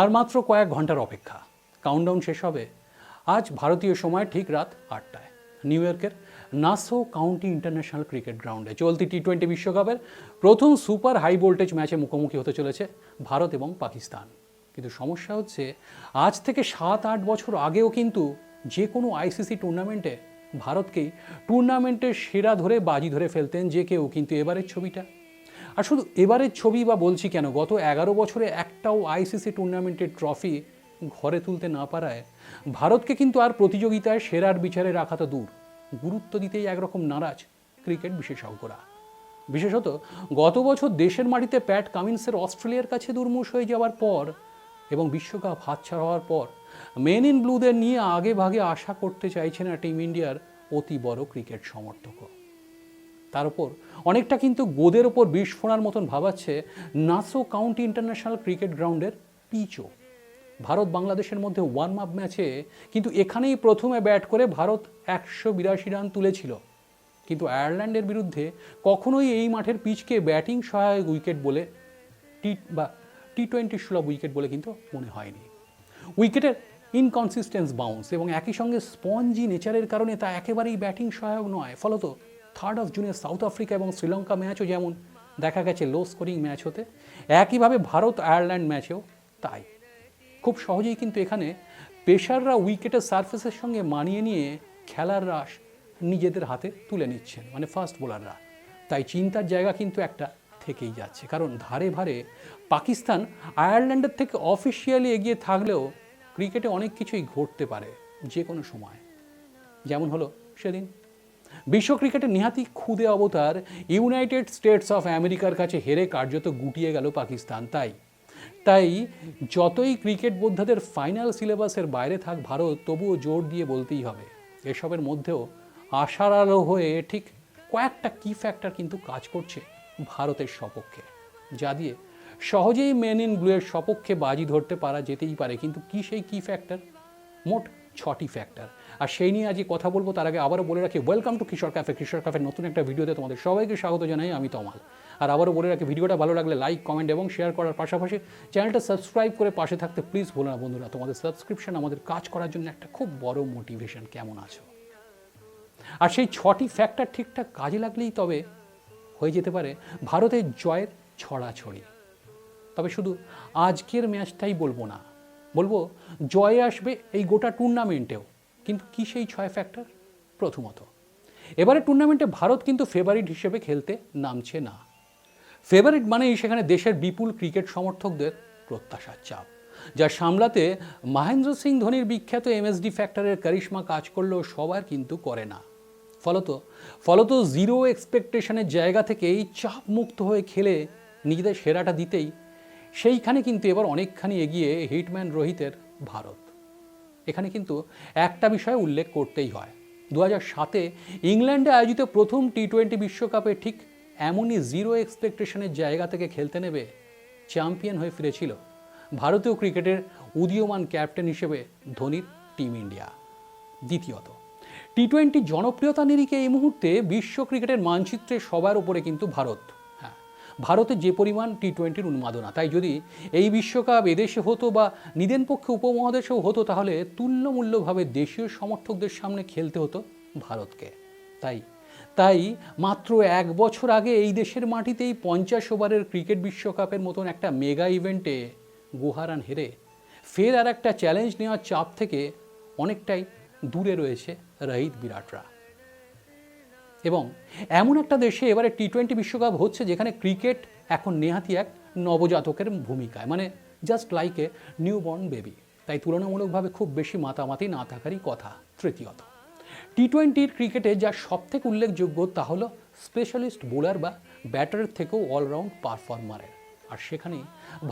আর মাত্র কয়েক ঘণ্টার অপেক্ষা। কাউন্টডাউন শেষ হবে আজ ভারতীয় সময় ঠিক রাত আটটায়। নিউ ইয়র্কের নাসো কাউন্টি ইন্টারন্যাশনাল ক্রিকেট গ্রাউন্ডে চলতি টি টোয়েন্টি বিশ্বকাপের প্রথম সুপার হাই ভোল্টেজ ম্যাচে মুখোমুখি হতে চলেছে ভারত এবং পাকিস্তান। কিন্তু সমস্যা হচ্ছে আজ থেকে সাত আট বছর আগেও কিন্তু যে কোনো আইসিসি টুর্নামেন্টে ভারতকেই টুর্নামেন্টের সেরা ধরে বাজি ধরে ফেলতেন যে কেউ। কিন্তু এবারের ছবিটা আর শুধু এবারের ছবি বা বলছি কেন, গত এগারো বছরে একটাও আইসিসি টুর্নামেন্টের ট্রফি ঘরে তুলতে না পারায় ভারতকে কিন্তু আর প্রতিযোগিতায় সেরার বিচারে রাখা তো দূর। গুরুত্ব দিতেই একরকম নারাজ ক্রিকেট বিশেষজ্ঞরা। বিশেষত গত বছর দেশের মাটিতে প্যাট কামিন্সের অস্ট্রেলিয়ার কাছে দুর্মুষ হয়ে যাওয়ার পর এবং বিশ্বকাপ হাতছাড়া হওয়ার পর মেন ইন ব্লুদের নিয়ে আগে ভাগে আশা করতে চাইছে না টিম ইন্ডিয়ার অতি বড় ক্রিকেট সমর্থকও। তার উপর। অনেকটা কিন্তু গোদের ওপর বিষ ফোঁড়ার মতন ভাবাচ্ছে নাসো কাউন্টি ইন্টারন্যাশনাল ক্রিকেট গ্রাউন্ডের পিচও। ভারত বাংলাদেশের মধ্যে ওয়ার্ম আপ ম্যাচে কিন্তু এখানেই প্রথমে ব্যাট করে ভারত একশো বিরাশি রান তুলেছিল। কিন্তু আয়ারল্যান্ডের বিরুদ্ধে কখনোই এই মাঠের পিচকে ব্যাটিং সহায়ক উইকেট বলে টি বা টি টোয়েন্টি সুলভ উইকেট বলে কিন্তু মনে হয়নি। উইকেটের ইনকনসিস্টেন্স বাউন্স এবং একই সঙ্গে স্পঞ্জি নেচারের কারণে তা একেবারেই ব্যাটিং সহায়ক নয়, ফলত থার্ড অফ জুনে সাউথ আফ্রিকা এবং শ্রীলঙ্কা ম্যাচও যেমন দেখা গেছে লো স্কোরিং ম্যাচ হতে, একইভাবে ভারত আয়ারল্যান্ড ম্যাচেও তাই। খুব সহজেই কিন্তু এখানে পেশাররা উইকেটের সার্ফেসের সঙ্গে মানিয়ে নিয়ে খেলার রাস নিজেদের হাতে তুলে নিচ্ছেন মানে ফাস্ট বোলাররা তাই চিন্তার জায়গা কিন্তু একটা থেকেই যাচ্ছে, কারণ ধারে ভারে পাকিস্তান আয়ারল্যান্ডের থেকে অফিসিয়ালি এগিয়ে থাকলেও ক্রিকেটে অনেক কিছুই ঘটতে পারে যে কোনো সময়। যেমন হলো সেদিন বিশ্ব ক্রিকেটে নিহাতি খুদে অবতার ইউনাইটেড স্টেটস অফ আমেরিকার কাছে হেরে কার্যত গুটিয়ে গেল পাকিস্তান, তাই। তাই যতই ক্রিকেট বোদ্ধাদের ফাইনাল সিলেবাসের বাইরে থাক, ভারত তবুও জোর দিয়ে বলতেই হবে। এসবের মধ্যেও আশার আলো হয়ে ঠিক কয়েকটা কি ফ্যাক্টর কিন্তু কাজ করছে ভারতের সপক্ষে। যা দিয়ে সহজেই মেন ইন ব্লুয়ের সপক্ষে বাজি ধরতে পারা যেতেই পারে, কিন্তু কি সেই কি ফ্যাক্টর মোট ছটি ফ্যাক্টর আর সেই নিয়ে আজকে কথা বলব, তার আগে আবারও বলে রাখি welcome to Kishore cafe Kishore ক্যাফের নতুন একটা ভিডিওতে তোমাদের সবাইকে স্বাগত জানাই, আমি তমাল। আর আবারও বলে রাখি, ভিডিওটা ভালো লাগলে লাইক কমেন্ট এবং শেয়ার করার পাশাপাশি চ্যানেলটা সাবস্ক্রাইব করে পাশে থাকতে প্লিজ বলো না বন্ধুরা। তোমাদের সাবস্ক্রিপশন আমাদের কাজ করার জন্য একটা খুব বড় মোটিভেশন কেমন আছো? আর সেই ছটি ফ্যাক্টর ঠিকঠাক কাজে লাগলেই তবে হয়ে যেতে পারে ভারতের জয়ের ছড়াছড়ি। তবে শুধু আজকের ম্যাচটাই বলব না বলব, জয় আসবে এই গোটা টুর্নামেন্টেও কিন্তু কি সেই ছয় ফ্যাক্টর প্রথমত। এবারে টুর্নামেন্টে ভারত কিন্তু ফেভারিট হিসেবে খেলতে নামছে না। ফেভারিট মানেই সেখানে দেশের বিপুল ক্রিকেট সমর্থকদের প্রত্যাশার চাপ, যা সামলাতে মহেন্দ্র সিং ধোনির বিখ্যাত এমএসডি ফ্যাক্টরের কারিশমা কাজ করলেও সবার কিন্তু করে না। ফলত ফলত জিরো এক্সপেকটেশনের জায়গা থেকেই চাপ মুক্ত হয়ে খেলে নিজেদের সেরাটা দিতেই সেইখানে কিন্তু এবার অনেকখানি এগিয়ে হিটম্যান রোহিতের ভারত। এখানে কিন্তু একটা বিষয় উল্লেখ করতেই হয়। দু সাতে ইংল্যান্ডে আয়োজিত প্রথম টি টোয়েন্টি বিশ্বকাপে ঠিক এমনই জিরো এক্সপেকটেশনের জায়গা থেকে খেলতে নেবে চ্যাম্পিয়ন হয়ে ফিরেছিল ভারতীয় ক্রিকেটের উদীয়মান ক্যাপ্টেন হিসেবে ধোনির টিম ইন্ডিয়া। দ্বিতীয়ত টি টোয়েন্টি জনপ্রিয়তা নিরিখে এই মুহূর্তে বিশ্ব ক্রিকেটের মানচিত্রে সবার উপরে কিন্তু ভারত। ভারতের যে পরিমাণ টি টোয়েন্টির উন্মাদনা, তাই যদি এই বিশ্বকাপ এদেশে হতো বা নিদেন পক্ষে উপমহাদেশেও হতো, তাহলে তুল্যমূল্যভাবে দেশীয় সমর্থকদের সামনে খেলতে হতো ভারতকে। তাই তাই মাত্র এক বছর আগে এই দেশের মাটিতেই পঞ্চাশ ওভারের ক্রিকেট বিশ্বকাপের মতন একটা মেগা ইভেন্টে গুহারান হেরে ফের আর একটা চ্যালেঞ্জ নেওয়ার চাপ থেকে অনেকটাই দূরে রয়েছে রহিত বিরাটরা। এবং এমন একটা দেশে এবারে টি টোয়েন্টি বিশ্বকাপ হচ্ছে যেখানে ক্রিকেট এখন নেহাতি এক নবজাতকের ভূমিকায়। মানে just like a new born baby তাই তুলনামূলকভাবে খুব বেশি মাতামাতি না থাকারই কথা তৃতীয়ত। টি টোয়েন্টির ক্রিকেটে যা সবথেকে উল্লেখযোগ্য তা হলো স্পেশালিস্ট বোলার বা ব্যাটারের থেকেও অলরাউন্ড পারফর্মারের আর সেখানে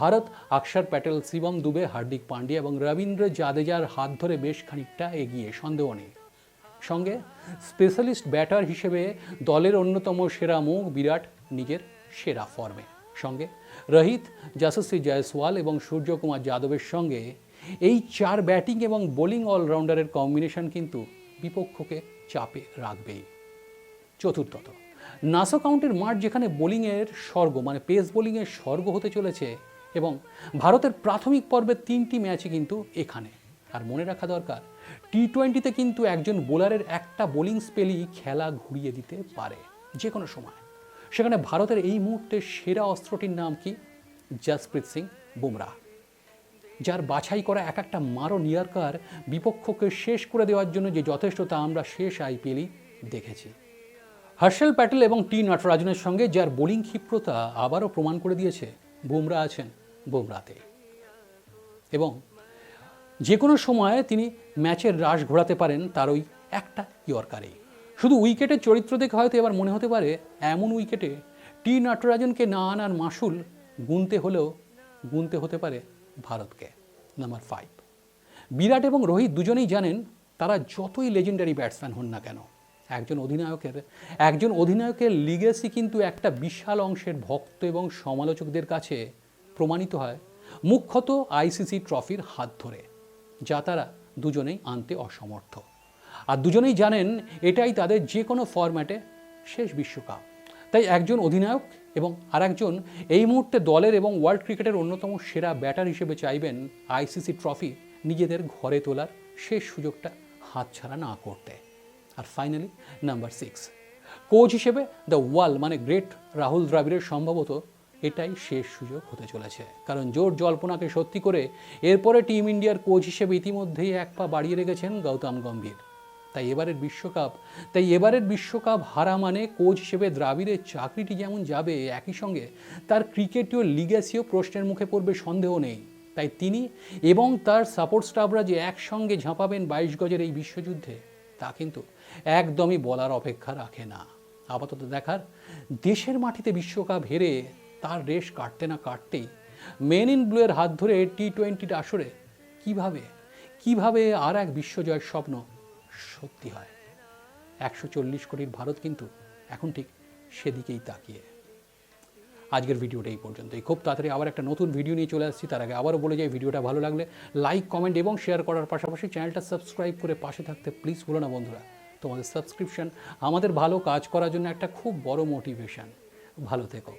ভারত অক্ষর প্যাটেল শিবম দুবে, হার্দিক পান্ডিয়া এবং রবীন্দ্র জাদেজার হাত ধরে বেশ খানিকটা এগিয়ে, সন্দেহ নেই। সঙ্গে স্পেশালিস্ট ব্যাটার হিসেবে দলের অন্যতম সেরা মুখ বিরাট নিজের সেরা ফর্মে। সঙ্গে রহিত যশস্বী জয়সওয়াল এবং সূর্যকুমার যাদবের সঙ্গে এই চার ব্যাটিং এবং বোলিং অলরাউন্ডারের কম্বিনেশন কিন্তু বিপক্ষকে চাপে রাখবেই। চতুর্থত নাসো কাউন্টের মাঠ যেখানে বোলিংয়ের স্বর্গ মানে পেস বোলিংয়ের স্বর্গ হতে চলেছে এবং ভারতের প্রাথমিক পর্বের তিনটি ম্যাচই কিন্তু এখানে। আর মনে রাখা দরকার টি টোয়েন্টিতে কিন্তু একজন বোলারের একটা বোলিং স্পেলই খেলা ঘুরিয়ে দিতে পারে যে কোনো সময়। সেখানে ভারতের এই মুহূর্তে সেরা অস্ত্রটির নাম কি? জসপ্রীত সিং বুমরা। যার বাছাই করা এক একটা মারো নিয়ারকার বিপক্ষকে শেষ করে দেওয়ার জন্য যে যথেষ্ট তা আমরা শেষ আইপিএলই দেখেছি। হর্ষল প্যাটেল এবং টি নটরাজনের সঙ্গে যার বোলিং ক্ষিপ্রতা আবারও প্রমাণ করে দিয়েছে, বুমরা আছেন বুমরাতে। এবং যে কোনো সময়ে তিনি ম্যাচের রাশ ঘোরাতে পারেন তার ওই একটা ইয়র্কারেই শুধু উইকেটের চরিত্র দেখে হয়তো এবার মনে হতে পারে এমন উইকেটে টি নটরাজনকে না আনার মাসুল গুনতে হলেও গুনতে হতে পারে ভারতকে, নাম্বার ফাইভ বিরাট এবং রোহিত দুজনেই জানেন তারা যতই লেজেন্ডারি ব্যাটসম্যান হন না কেন, একজন অধিনায়কের একজন অধিনায়কের লিগেসি কিন্তু একটা বিশাল অংশের ভক্ত এবং সমালোচকদের কাছে প্রমাণিত হয়, মুখ্যত আইসিসি ট্রফির হাত ধরে। যা তারা দুজনেই আনতে অসমর্থ। আর দুজনেই জানেন এটাই তাদের যে কোনো ফরম্যাটে শেষ বিশ্বকাপ। তাই একজন অধিনায়ক এবং আরেকজন এই মুহূর্তে দলের এবং ওয়ার্ল্ড ক্রিকেটের অন্যতম সেরা ব্যাটার হিসেবে চাইবেন আইসিসি ট্রফি নিজেদের ঘরে তোলার শেষ সুযোগটা হাতছাড়া না করতে। আর ফাইনালি নাম্বার সিক্স। কোচ হিসেবে দ্য ওয়াল মানে গ্রেট রাহুল দ্রাবিড়ের সম্ভবত এটাই শেষ সুযোগ হতে চলেছে। কারণ জোর জল্পনাকে সত্যি করে এরপরে টিম ইন্ডিয়ার কোচ হিসেবে ইতিমধ্যেই এক পা বাড়িয়ে রেখেছেন গৌতম গম্ভীর। তাই এবারের বিশ্বকাপ, তাই এবারের বিশ্বকাপ হারা মানে কোচ হিসেবে দ্রাবিড়ের চাকরিটি যেমন যাবে একই সঙ্গে, তার ক্রিকেটীয় লিগ্যাসিও প্রশ্নের মুখে পড়বে সন্দেহ নেই। তাই তিনি এবং তার সাপোর্ট স্টাফরা যে একসঙ্গে ঝাঁপাবেন বাইশ গজের এই বিশ্বযুদ্ধে, তা কিন্তু একদমই বলার অপেক্ষা রাখে না। আপাতত দেখার, দেশের মাটিতে বিশ্বকাপ হেরে তার রেশ কাটতে না কাটতেই মেন ইন ব্লুয়ের হাত ধরে টি টোয়েন্টির আসরে কীভাবে কীভাবে আর এক বিশ্বজয়ের স্বপ্ন সত্যি হয়? একশো চল্লিশ কোটির ভারত কিন্তু এখন ঠিক সেদিকেই তাকিয়ে। আজকের ভিডিওটা এই পর্যন্তই। খুব তাড়াতাড়ি আবার একটা নতুন ভিডিও নিয়ে চলে আসছি। তার আগে আবারও বলে যাই, ভিডিওটা ভালো লাগলে লাইক কমেন্ট এবং শেয়ার করার পাশাপাশি চ্যানেলটা সাবস্ক্রাইব করে পাশে থাকতে প্লিজ বলো না বন্ধুরা। তোমাদের সাবস্ক্রিপশন আমাদের ভালো কাজ করার জন্য একটা খুব বড় মোটিভেশন ভালো থেকো।